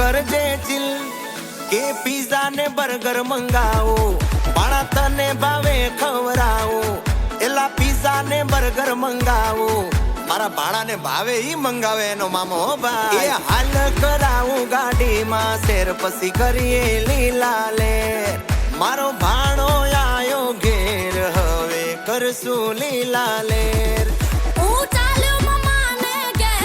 કરજે ચીલ કે પીઝા ને બર્ગર મંગાવો. ભાણા તને ભાવે ખવરાવો એલા પીઝા ને બર્ગર મંગાવો. મારા ભાણા ને ભાવે ઈ મંગાવે એનો મામો ભાઈ. એ હાલ કરાવું ગાડીમાં શેર પછી કરીએ લીલા લે મારો ભાણો આયો ઘેર હવે કરશું લીલા લે